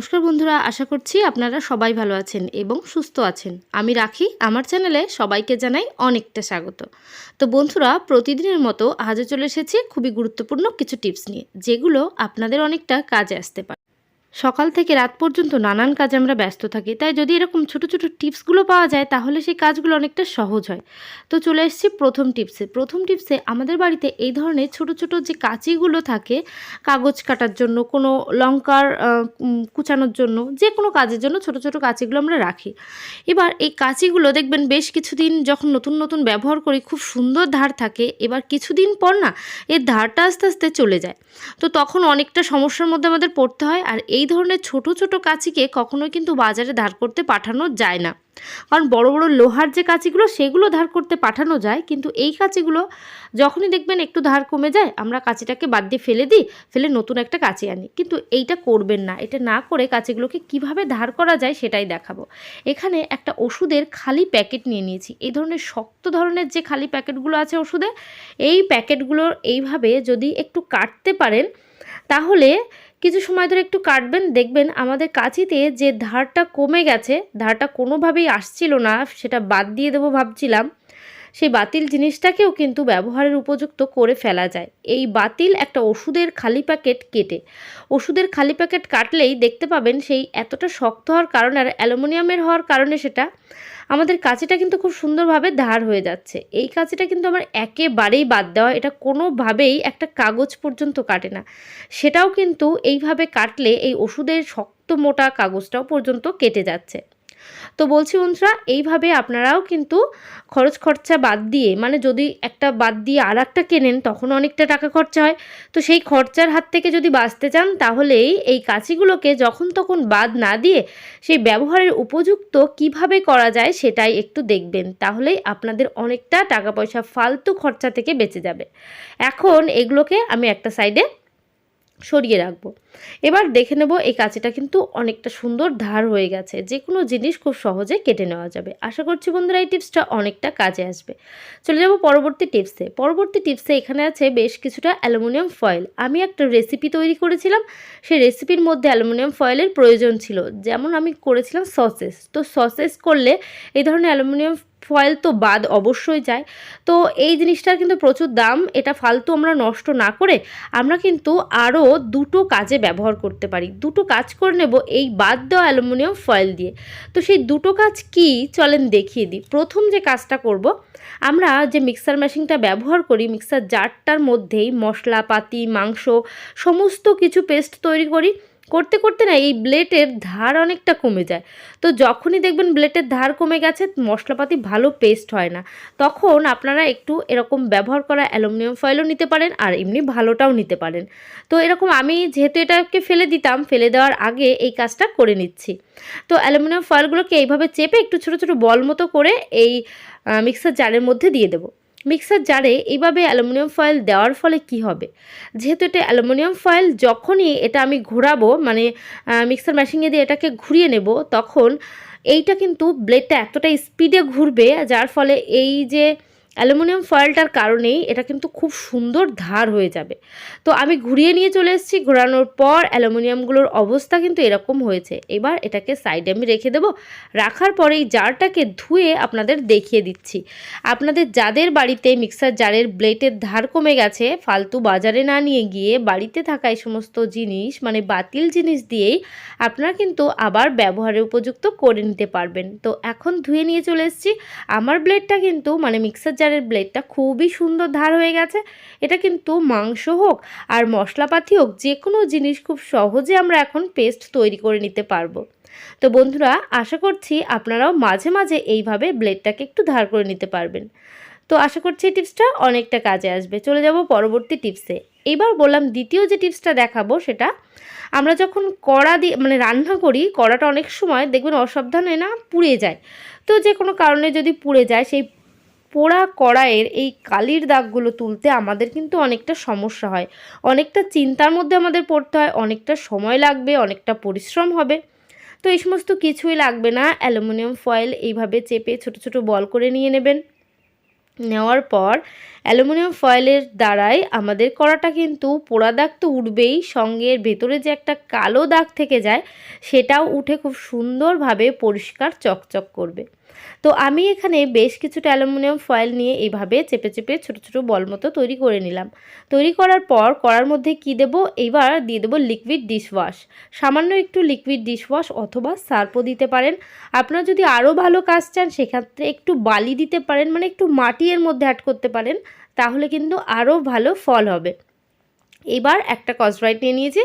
নমস্কার বন্ধুরা, আশা করছি আপনারা সবাই ভালো আছেন এবং সুস্থ আছেন। আমি রাখি, আমার চ্যানেলে সবাইকে জানাই অনেকটা স্বাগত। তো বন্ধুরা, প্রতিদিনের মতো আজও চলে এসেছি খুবই গুরুত্বপূর্ণ কিছু টিপস নিয়ে, যেগুলো আপনাদের অনেকটা কাজে আসতে পারে। সকাল থেকে রাত পর্যন্ত নানান কাজে আমরা ব্যস্ত থাকি। তাই যদি এরকম ছোট ছোট টিপসগুলো পাওয়া যায়, তাহলে সেই কাজগুলো অনেকটা সহজ হয়। তো চলে এসেছি প্রথম টিপসে। প্রথম টিপসে আমাদের বাড়িতে এই ধরনের ছোট ছোট যে কাঁচিগুলো থাকে, কাগজ কাটার জন্য, কোনো লঙ্কার কুচানোর জন্য যে কোনো কাজের জন্য ছোট ছোট কাঁচিগুলো আমরা রাখি। এবার এই কাঁচিগুলো দেখবেন বেশ কিছুদিন যখন নতুন নতুন ব্যবহার করি, খুব সুন্দর ধার থাকে। এবার কিছুদিন পর না এর ধারটা আস্তে আস্তে চলে যায়। তো তখন অনেকটা সমস্যার মধ্যে আমাদের পড়তে হয়। আর এই ধরনের ছোট ছোট কাঁচিকে কখনোই কিন্তু বাজারে ধার করতে পাঠানো যায় না। কারণ বড় বড় লোহার যে কাঁচিগুলো, সেগুলো ধার করতে পাঠানো যায়, কিন্তু এই কাঁচিগুলো যখনই দেখবেন একটু ধার কমে যায়, আমরা কাঁচিটাকে বাদ দিয়ে ফেলে দিই, ফেলে নতুন একটা কাঁচি আনি। কিন্তু এইটা করবেন না। এটা না করে কাঁচিগুলোকে কীভাবে ধার করা যায় সেটাই দেখাবো। এখানে একটা ওষুধের খালি প্যাকেট নিয়ে নিয়েছি। এই ধরনের শক্ত ধরনের যে খালি প্যাকেটগুলো আছে ওষুধে, এই প্যাকেটগুলোর এইভাবে যদি একটু কাটতে পারেন, তাহলে কিছু সময় ধরে একটু কাটবেন, দেখবেন আমাদের কাঁচিতে যে ধারটা কমে গেছে, ধারটা কোনোভাবেই আসছিল না, সেটা বাদ দিয়ে দেবো ভাবছিলাম। সেই বাতিল জিনিসটাকেও কিন্তু ব্যবহারের উপযুক্ত করে ফেলা যায়। এই বাতিল একটা ওষুধের খালি প্যাকেট কেটে। ওষুধের খালি প্যাকেট কাটলেই দেখতে পাবেন সেই এতটা শক্ত হওয়ার কারণে আর অ্যালুমিনিয়ামের হওয়ার কারণে সেটা আমাদের কাঁচিটা কিন্তু খুব সুন্দরভাবে ধার হয়ে যাচ্ছে। এই কাঁচিটা কিন্তু আমার একেবারেই বাদ দেওয়া, এটা কোনোভাবেই একটা কাগজ পর্যন্ত কাটে না। সেটাও কিন্তু এইভাবে কাটলে এই ওষুধের শক্ত মোটা কাগজটাও পর্যন্ত কেটে যাচ্ছে। তো বলছি বন্ধুরা, এইভাবে আপনারাও কিন্তু খরচ খরচা বাদ দিয়ে মানে যদি একটা বাদ দিয়ে আর একটা কেনেন, তখন অনেকটা টাকা খরচা হয়। তো সেই খরচার হাত থেকে যদি বাঁচতে চান, তাহলেই এই কাঁচিগুলোকে যখন তখন বাদ না দিয়ে, সেই ব্যবহারের উপযুক্ত কীভাবে করা যায় সেটাই একটু দেখবেন। তাহলেই আপনাদের অনেকটা টাকা পয়সা ফালতু খরচা থেকে বেঁচে যাবে। এখন এগুলোকে আমি একটা সাইডে সরিয়ে রাখব। এবার দেখে নেব এই কাঁচিটা কিন্তু অনেকটা সুন্দর ধার হয়ে গেছে। যে কোনো জিনিস খুব সহজে কেটে নেওয়া যাবে। আশা করছি বন্ধুরা এই টিপসটা অনেকটা কাজে আসবে। চলে যাব পরবর্তী টিপসে। পরবর্তী টিপসে এখানে আছে বেশ কিছুটা অ্যালুমিনিয়াম ফয়েল। আমি একটা রেসিপি তৈরি করেছিলাম। সেই রেসিপির মধ্যে অ্যালুমিনিয়াম ফয়েলের প্রয়োজন ছিল। যেমন আমি করেছিলাম সসেস। তো সসেস করলে এই ধরনের অ্যালুমিনিয়াম ফয়েল তো বাদ অবশ্যই যায়। তো এই জিনিসটার কিন্তু প্রচুর দাম, এটা ফালতু আমরা নষ্ট না করে আমরা কিন্তু আরও দুটো কাজে ব্যবহার করতে পারি। দুটো কাজ করে নেব এই বাদ দেওয়া অ্যালুমিনিয়াম ফয়েল দিয়ে। তো সেই দুটো কাজ কি? চলেন দেখিয়ে দিই। প্রথম যে কাজটা করব, আমরা যে মিক্সার মেশিনটা ব্যবহার করি মিক্সার জারটার মধ্যেই মশলাপাতি, মাংস, সমস্ত কিছু পেস্ট তৈরি করি। করতে করতে না এই ব্লেডের ধার অনেকটা কমে যায়। তো যখনই দেখবেন ব্লেডের ধার কমে গেছে, মশলাপাতি ভালো পেস্ট হয় না। তখন আপনারা একটু এরকম ব্যবহার করা অ্যালুমিনিয়াম ফয়েলও নিতে পারেন আর এমনি ভালোটাও নিতে পারেন। তো এরকম আমি যেহেতু এটাকে ফেলে দিতাম, ফেলে দেওয়ার আগে এই কাজটা করে নিচ্ছি। তো অ্যালুমিনিয়াম ফয়েলগুলোকে এইভাবে চেপে একটু ছোটো ছোটো বল মতো করে এই মিক্সার জারের মধ্যে দিয়ে দেবো। মিক্সার জারে এইভাবে অ্যালুমিনিয়াম ফয়েল দেওয়ার ফলে কি হবে? যেহেতু এটা অ্যালুমিনিয়াম ফয়েল, যখনই এটা আমি ঘোরাবো মানে মিক্সার মেশিনে দিয়ে এটাকে ঘুরিয়ে নেব, তখন এইটা কিন্তু ব্লেডটা এতটা স্পিডে ঘুরবে, যার ফলে এই যে অ্যালুমিনিয়াম ফয়েলটার কারণেই এটা কিন্তু খুব সুন্দর ধার হয়ে যাবে। তো আমি ঘুরিয়ে নিয়ে চলে এসেছি, ঘোরানোর পর অ্যালুমিনিয়ামগুলোর অবস্থা কিন্তু এরকম হয়েছে। এবার এটাকে সাইডে আমি রেখে দেবো, রাখার পরে এই জারটাকে ধুয়ে আপনাদের দেখিয়ে দিচ্ছি। আপনাদের যাদের বাড়িতে মিক্সার জারের ব্লেডের ধার কমে গেছে, ফালতু বাজারে না নিয়ে গিয়ে বাড়িতে থাকা এই সমস্ত জিনিস মানে বাতিল জিনিস দিয়েই আপনারা কিন্তু আবার ব্যবহারের উপযুক্ত করে নিতে পারবেন। তো এখন ধুয়ে নিয়ে চলে এসেছি। আমার ব্লেডটা কিন্তু মানে মিক্সার জারের ব্লেডটা খুবই সুন্দর ধার হয়ে গেছে। এটা কিন্তু মাংস হোক আর মশলাপাতি হোক যে কোনো জিনিস খুব সহজে আমরা এখন পেস্ট তৈরি করে নিতে পারব। তো বন্ধুরা, আশা করছি আপনারাও মাঝে মাঝে এইভাবে ব্লেডটাকে একটু ধার করে নিতে পারবেন। তো আশা করছি এই টিপসটা অনেকটা কাজে আসবে। চলে যাব পরবর্তী টিপসে এবার বললাম, দ্বিতীয় যে টিপসটা দেখাবো সেটা, আমরা যখন কড়া দিয়ে মানে রান্না করি, কড়াটা অনেক সময় দেখবেন অসাবধানে না পুড়ে যায়। তো যে কোনো কারণে যদি পুড়ে যায়, সেই পোড়া কড়াইয়ের এই কালির দাগগুলো তুলতে আমাদের কিন্তু অনেকটা সমস্যা হয়। অনেকটা চিন্তার মধ্যে আমাদের পড়তে হয়, অনেকটা সময় লাগবে, অনেকটা পরিশ্রম হবে। তো এই সমস্ত কিছুই লাগবে না, অ্যালুমিনিয়াম ফয়েল এইভাবে চেপে ছোট ছোট বল করে নিয়ে নেবেন। নেওয়ার পর অ্যালুমিনিয়াম ফয়েলের দ্বারাই আমাদের কড়াটা কিন্তু পোড়া দাগ তো উঠবেই, সঙ্গে এর ভেতরে যে একটা কালো দাগ থেকে যায়, সেটাও উঠে খুব সুন্দরভাবে পরিষ্কার চকচক করবে। তো আমি এখানে বেশ কিছুটা অ্যালুমিনিয়াম ফয়েল নিয়ে এইভাবে চেপে চেপে ছোট ছোট বল মতো তৈরি করে নিলাম। তৈরি করার পর করার মধ্যে কি দেব? এবার দিয়ে দেবো লিকুইড ডিশওয়াশ সামান্য একটু লিকুইড ডিশওয়াশ অথবা সার্পও দিতে পারেন। আপনারা যদি আরও ভালো কাজ চান, সেক্ষেত্রে একটু বালি দিতে পারেন মানে একটু মাটি এর মধ্যে অ্যাড করতে পারেন। তাহলে কিন্তু আরও ভালো ফল হবে। এবার একটা কসব্রাইট নিয়ে নিয়েছি।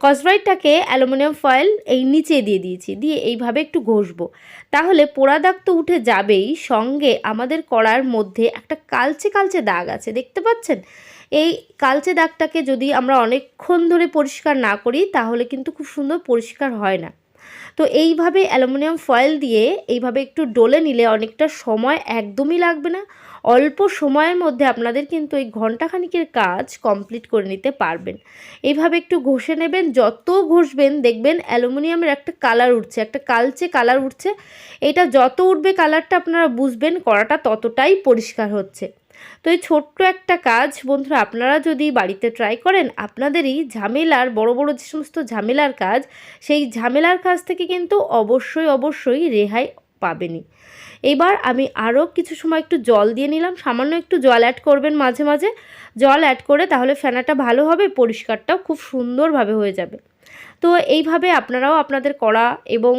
কসব্রাইটটাকে অ্যালুমিনিয়াম ফয়েল এই নিচে দিয়ে দিয়েছি, দিয়ে এইভাবে একটু ঘষবো। তাহলে পোড়া দাগ তো উঠে যাবেই, সঙ্গে আমাদের কড়ার মধ্যে একটা কালচে কালচে দাগ আছে, দেখতে পাচ্ছেন? এই কালচে দাগটাকে যদি আমরা অনেকক্ষণ ধরে পরিষ্কার না করি, তাহলে কিন্তু খুব সুন্দর পরিষ্কার হয় না। তো এইভাবে অ্যালুমিনিয়াম ফয়েল দিয়ে এইভাবে একটু ডলে নিলে অনেকটা সময় একদমই লাগবে না। অল্প সময়ের মধ্যে আপনাদের কিন্তু এই ঘন্টাখানিকের কাজ কমপ্লিট করে নিতে পারবেন। এইভাবে একটু ঘষে নেবেন, যত ঘষবেন, দেখবেন অ্যালুমিনিয়ামের একটা কালার উঠছে, একটা কালচে কালার উঠছে। এটা যত উঠবে কালারটা আপনারা বুঝবেন, করাটা ততটাই পরিষ্কার হচ্ছে। তো এই ছোট্ট একটা কাজ, বন্ধুরা, আপনারা যদি বাড়িতে ট্রাই করেন, আপনাদেরই ঝামেলার, বড় বড় যে সমস্ত ঝামেলার কাজ, সেই ঝামেলার কাজ থেকে কিন্তু অবশ্যই অবশ্যই রেহাই পাবেনই। এবার আমি আরও কিছু সময় একটু জল দিয়ে নিলাম। সামান্য একটু জল অ্যাড করবেন মাঝে মাঝে। জল অ্যাড করে তাহলে ফেনাটা ভালো হবে, পরিষ্কারটাও খুব সুন্দরভাবে হয়ে যাবে। তো এইভাবে আপনারাও আপনাদের কড়া এবং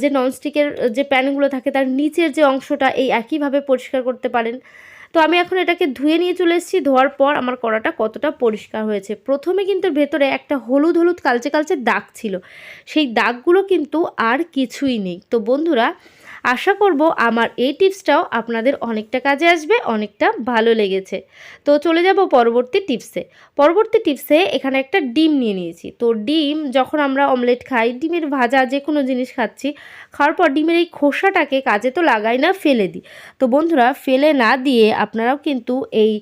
যে ননস্টিকের যে প্যানগুলো থাকে তার নিচের যে অংশটা এই একইভাবে পরিষ্কার করতে পারেন। তো আমি এখন এটাকে ধুয়ে নিয়ে চলে এসেছি। ধোয়ার পর আমার কড়াটা কতটা পরিষ্কার হয়েছে। প্রথমে কিন্তু ভেতরে একটা হলুদ হলুদ, কালচে কালচে দাগ ছিল। সেই দাগগুলো কিন্তু আর কিছুই নেই। তো বন্ধুরা আশা করব আমার এই টিপসটাও আপনাদের অনেকটা কাজে আসবে, অনেকটা ভালো লেগেছে। তো চলে যাব পরবর্তী টিপসে। পরবর্তী টিপসে এখানে একটা ডিম নিয়ে নিয়েছি। তো ডিম যখন আমরা অমলেট খাই, ডিমের ভাজা যে কোনো জিনিস খাচ্ছি, খাওয়ার পর ডিমের এই খোসাটাকে কাজে তো লাগাই না, ফেলে দিই। তো বন্ধুরা, ফেলে না দিয়ে আপনারাও কিন্তু এই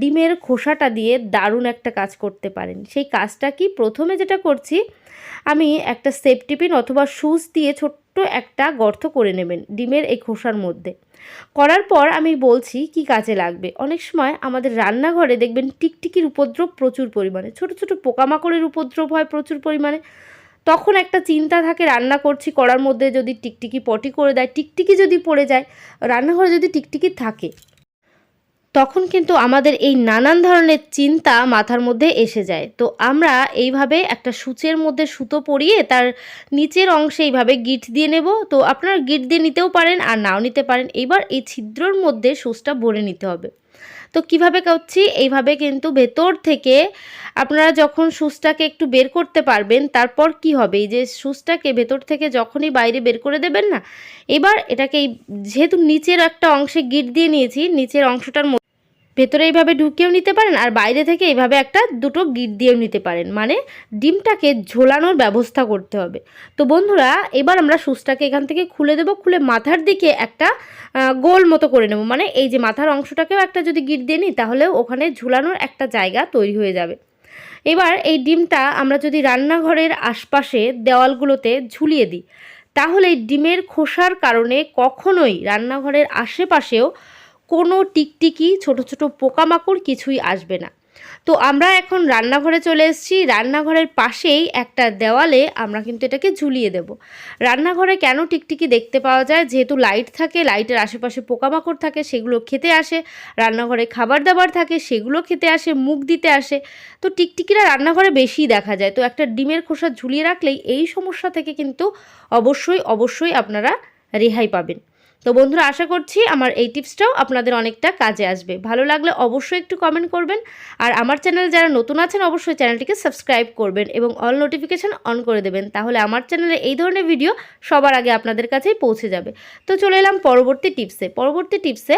ডিমের খোসাটা দিয়ে দারুণ একটা কাজ করতে পারেন। সেই কাজটা কি? প্রথমে যেটা করছি আমি একটা সেফটি পিন অথবা সুচ দিয়ে ছোট্ট একটা গর্ত করে নেবেন ডিমের এই খোসার মধ্যে। করার পর আমি বলছি কি কাজে লাগবে। অনেক সময় আমাদের রান্নাঘরে দেখবেন টিকটিকির উপদ্রব প্রচুর পরিমাণে। ছোট ছোট পোকামাকড়ের উপদ্রব হয় প্রচুর পরিমাণে। তখন একটা চিন্তা থাকে রান্না করছি, করার মধ্যে যদি টিকটিকি পটি করে দেয়, টিকটিকি যদি পড়ে যায়, রান্নাঘরে যদি টিকটিকি থাকে তখন কিন্তু আমাদের এই নানান ধরনের চিন্তা মাথার মধ্যে এসে যায়। তো আমরা এইভাবে একটা সূচের মধ্যে সুতো পরিয়ে তার নিচের অংশে এইভাবে গিট দিয়ে নেব। তো আপনারা গিট দিয়ে নিতেও পারেন আর নাও নিতে পারেন। এবার এই ছিদ্রর মধ্যে সুচটা ভরে নিতে হবে। তো কীভাবে করছি? এইভাবে কিন্তু ভেতর থেকে আপনারা যখন সুচটাকে একটু বের করতে পারবেন, তারপর কি হবে? এই যে সুচটাকে ভেতর থেকে যখনই বাইরে বের করে দেবেন না, এবার এটাকে যেহেতু নিচের একটা অংশে গিট দিয়ে নিয়েছি, নিচের অংশটার ভেতরে এইভাবে ঢুকিয়েও নিতে পারেন আর বাইরে থেকে এইভাবে একটা দুটো গিট দিয়েও নিতে পারেন। মানে ডিমটাকে ঝোলানোর ব্যবস্থা করতে হবে। তো বন্ধুরা, এবার আমরা সুচটাকে এখান থেকে খুলে দেবো। খুলে মাথার দিকে একটা গোল মতো করে নেব। মানে এই যে মাথার অংশটাকেও একটা যদি গিট দিয়ে নিই, তাহলে ওখানে ঝুলানোর একটা জায়গা তৈরি হয়ে যাবে। এবার এই ডিমটা আমরা যদি রান্নাঘরের আশপাশে দেওয়ালগুলোতে ঝুলিয়ে দিই, তাহলে ডিমের খোসার কারণে কখনোই রান্নাঘরের আশেপাশেও কোনো টিকটিকি, ছোট ছোট পোকামাকড় কিছুই আসবে না। তো আমরা এখন রান্নাঘরে চলে এসেছি। রান্নাঘরের পাশেই একটা দেওয়ালে আমরা কিন্তু এটাকে ঝুলিয়ে দেব। রান্নাঘরে কেন টিকটিকি দেখতে পাওয়া যায়? যেহেতু লাইট থাকে, লাইটের আশেপাশে পোকামাকড় থাকে, সেগুলো খেতে আসে। রান্নাঘরে খাবার দাবার থাকে, সেগুলো খেতে আসে, মুখ দিতে আসে। তো টিকটিকিরা রান্নাঘরে বেশি দেখা যায়। তো একটা ডিমের খোসা ঝুলিয়ে রাখলেই এই সমস্যা থেকে কিন্তু অবশ্যই অবশ্যই আপনারা রেহাই পাবেন। তো বন্ধুরা, আশা করছি আমার এই টিপসটাও আপনাদের অনেকটা কাজে আসবে। ভালো লাগলে অবশ্যই একটু কমেন্ট করবেন। আর আমার চ্যানেল যারা নতুন আছেন, অবশ্যই চ্যানেলটিকে সাবস্ক্রাইব করবেন এবং অল নোটিফিকেশান অন করে দেবেন। তাহলে আমার চ্যানেলে এই ধরনের ভিডিও সবার আগে আপনাদের কাছেই পৌঁছে যাবে। তো চলে এলাম পরবর্তী টিপসে। পরবর্তী টিপসে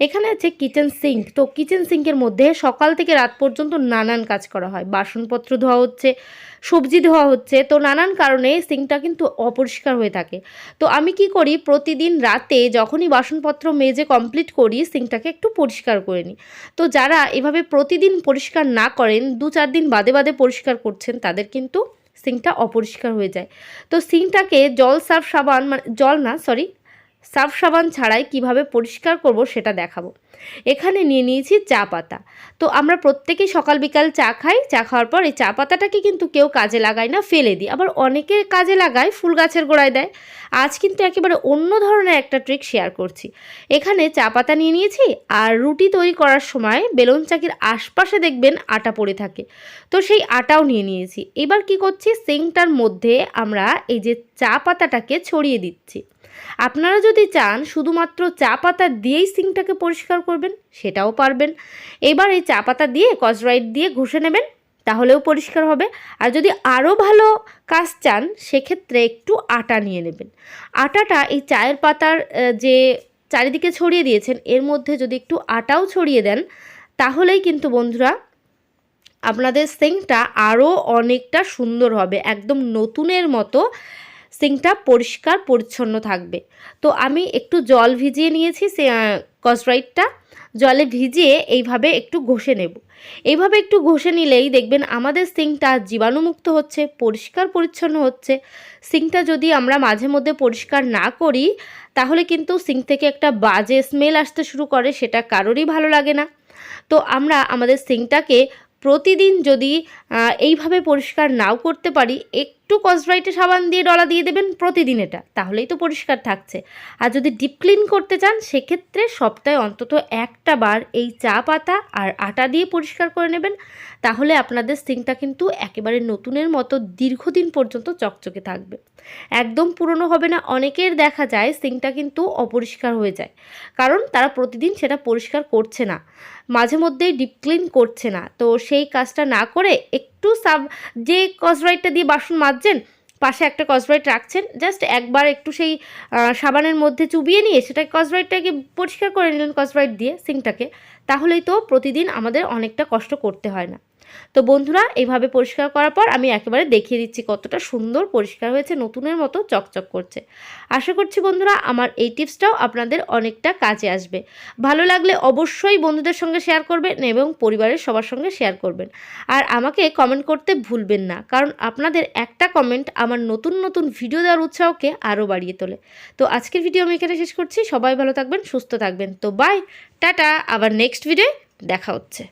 এখানে আছে কিচেন সিঙ্ক তো কিচেন সিঙ্কের মধ্যে সকাল থেকে রাত পর্যন্ত নানান কাজ করা হয়। বাসনপত্র ধোয়া হচ্ছে, সবজি ধোয়া হচ্ছে। তো নানান কারণে সিঙ্কটা কিন্তু অপরিষ্কার হয়ে থাকে। তো আমি কি করি? প্রতিদিন রাতে যখনই বাসনপত্র মেজে কমপ্লিট করি সিঙ্কটাকে একটু পরিষ্কার করে নিই। তো যারা এভাবে প্রতিদিন পরিষ্কার না করেন, দু চার দিন বাদে বাদে পরিষ্কার করছেন, তাদের কিন্তু সিঙ্কটা অপরিষ্কার হয়ে যায়। তো সিঙ্কটাকে জল সার্ফ সাবান মানে জল না সরি সার্ফ সাবান ছাড়াই কীভাবে পরিষ্কার করব সেটা দেখাবো। এখানে নিয়ে নিয়েছি চা পাতা। তো আমরা প্রত্যেকেই সকাল বিকাল চা খাই, চা খাওয়ার পর এই চা পাতাটাকে কিন্তু কেউ কাজে লাগায় না, ফেলে দিই। আবার অনেকে কাজে লাগায়, ফুল গাছের গোড়ায় দেয়। আজ কিন্তু একেবারে অন্য ধরনের একটা ট্রিক শেয়ার করছি। এখানে চা পাতা নিয়ে নিয়েছি আর রুটি তৈরি করার সময় বেলুন চাকির আশপাশে দেখবেন আটা পড়ে থাকে। তো সেই আটাও নিয়ে নিয়েছি। এবার কি করছি সিঙ্কটার মধ্যে আমরা এই যে চা পাতাটাকে ছড়িয়ে দিচ্ছি। আপনারা যদি চান, শুধুমাত্র চা পাতা দিয়েই সিংটাকে পরিষ্কার করবেন, সেটাও পারবেন। এবার এই চা পাতা দিয়ে কচরাইট দিয়ে ঘষে নেবেন, তাহলেও পরিষ্কার হবে। আর যদি আরও ভালো কাজ চান, সেক্ষেত্রে একটু আটা নিয়ে নেবেন। আটাটা এই চায়ের পাতার যে চারিদিকে ছড়িয়ে দিয়েছেন, এর মধ্যে যদি একটু আটাও ছড়িয়ে দেন, তাহলেই কিন্তু বন্ধুরা আপনাদের সিঙ্কটা আরও অনেকটা সুন্দর হবে, একদম নতুনের মতো সিঙ্কটা পরিষ্কার, পরিচ্ছন্ন থাকবে। তো আমি একটু জল ভিজিয়ে নিয়েছি সে কসরাইটটা জলে ভিজিয়ে এইভাবে একটু ঘষে নেব। এইভাবে একটু ঘষে নিলেই দেখবেন আমাদের সিঙ্কটা জীবাণুমুক্ত হচ্ছে, পরিষ্কার, পরিচ্ছন্ন হচ্ছে। সিঙ্কটা যদি আমরা মাঝে মধ্যে পরিষ্কার না করি, তাহলে কিন্তু সিঙ্ক থেকে একটা বাজে স্মেল আসতে শুরু করে, সেটা কারোরই ভালো লাগে না। তো আমরা আমাদের সিঙ্কটাকে প্রতিদিন যদি এইভাবে পরিষ্কার নাও করতে পারি, একটু কসব্রাইটে সাবান দিয়ে ডলা দিয়ে দেবেন প্রতিদিন এটা, তাহলেই তো পরিষ্কার থাকছে। আর যদি ডিপ ক্লিন করতে চান, সেক্ষেত্রে সপ্তাহে অন্তত একটা বার এই চা পাতা আর আটা দিয়ে পরিষ্কার করে নেবেন, তাহলে আপনাদের সিঙ্কটা কিন্তু একেবারে নতুনের মতো দীর্ঘদিন পর্যন্ত চকচকে থাকবে। একদম পুরনো হবে না, অনেকের দেখা যায় সিঙ্কটা কিন্তু অপরিষ্কার হয়ে যায়, কারণ তারা প্রতিদিন সেটা পরিষ্কার করছে না। মাঝে মধ্যেই ডিপ ক্লিন করছে না। তো সেই কাজটা না করে একটু সাব, যে কসরাইটটা দিয়ে বাসন মাজছেন, পাশে একটা কসব্রাইট রাখছেন জাস্ট একবার একটু সেই সাবানের মধ্যে চুবিয়ে নিয়ে সেটা কসব্রাইটটাকে পরিষ্কার করে নিলেন কসব্রাইট দিয়ে সিঙ্কটাকে তাহলেই তো প্রতিদিন আমাদের অনেকটা কষ্ট করতে হয় না। তো বন্ধুরা এইভাবে পরিষ্কার করার পর আমি একেবারে দেখিয়ে দিচ্ছি কতটা সুন্দর পরিষ্কার হয়েছে, নতুনের মতো চকচক করছে। আশা করছি বন্ধুরা, আমার এই টিপসটাও আপনাদের অনেকটা কাজে আসবে। ভালো লাগলে অবশ্যই বন্ধুদের সঙ্গে শেয়ার করবেন এবং পরিবারের সবার সঙ্গে শেয়ার করবেন। আর আমাকে কমেন্ট করতে ভুলবেন না, কারণ আপনাদের একটা কমেন্ট আমার নতুন নতুন ভিডিও দেওয়ার উৎসাহকে আরও বাড়িয়ে তোলে। তো আজকের ভিডিও আমি এখানে শেষ করছি, সবাই ভালো থাকবেন, সুস্থ থাকবেন। তো বাই টাটা, আবার নেক্সট ভিডিও দেখা হচ্ছে।